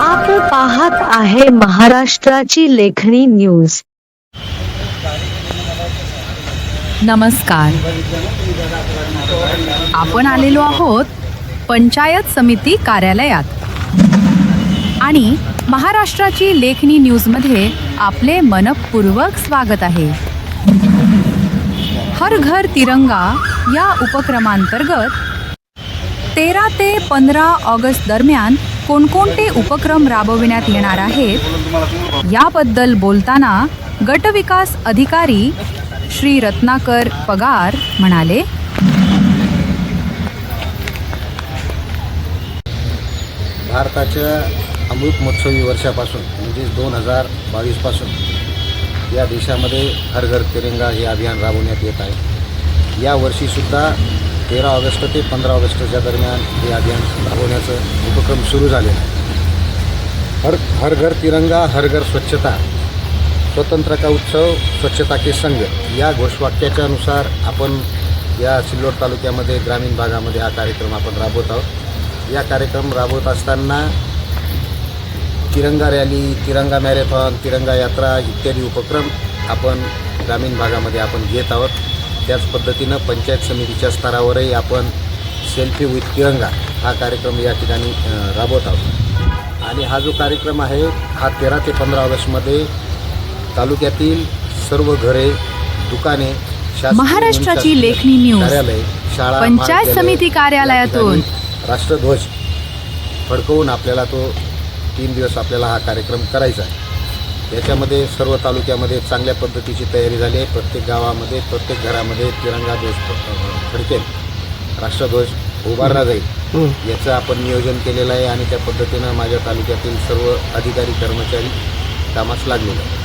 आपण पाहत आहे महाराष्ट्राची लेखणी न्यूज. नमस्कार. आपण आलेलो आहोत पंचायत समिती कार्यालयात. आणि महाराष्ट्राची लेखणी न्यूजमध्ये आपले मनपूर्वक स्वागत आहे. हर घर तिरंगा या उपक्रमांतर्गत तेरा ते पंधरा ऑगस्ट दरम्यान कोणकोणते उपक्रम राबविण्यात येणार आहेत? याबद्दल बोलताना गटविकास अधिकारी श्री रत्नाकर पगार म्हणाले. भारताच्या अमृत महोत्सवी वर्षापासून म्हणजेच दोन हजार बावीसपासून या देशामध्ये हर घर तिरंगा हे अभियान राबवण्यात येत आहे. यावर्षीसुद्धा तेरा ऑगस्ट ते पंधरा ऑगस्टच्या दरम्यान हे अभियान राबवण्याचं उपक्रम सुरू झालेला आहे. हर हर घर तिरंगा हर घर स्वच्छता स्वतंत्र का उत्सव स्वच्छता के संघ या घोषवाक्याच्या अनुसार आपण या सिल्लोड तालुक्यामध्ये ग्रामीण भागामध्ये हा कार्यक्रम आपण राबवत आहोत. या कार्यक्रम राबवत असताना तिरंगा रॅली तिरंगा मॅरेथॉन तिरंगा यात्रा इत्यादी उपक्रम आपण ग्रामीण भागामध्ये आपण घेत आहोत. त्याच पद्धतीनं पंचायत समितीच्या स्तरावरही आपण सेल्फी विथ तिरंगा हा कार्यक्रम या ठिकाणी राबवत आहोत आणि हा जो कार्यक्रम आहे हा तेरा ते पंधरा ऑगस्टमध्ये तालुक्यातील सर्व घरे दुकाने महाराष्ट्राची लेखणी न्यूज. कार्यालय शाळा पंचायत समिती कार्यालयातून. राष्ट्रध्वज फडकवून आपल्याला तो तीन दिवस आपल्याला हा कार्यक्रम करायचा आहे याच्यामध्ये सर्व तालुक्यामध्ये चांगल्या पद्धतीची तयारी झाली आहे. प्रत्येक गावामध्ये प्रत्येक घरामध्ये तिरंगा ध्वज फडकेल. राष्ट्रध्वज उभारला जाईल. याचं आपण नियोजन केलेलं आहे आणि त्या पद्धतीनं माझ्या तालुक्यातील सर्व अधिकारी कर्मचारी कामास लागलेले आहेत.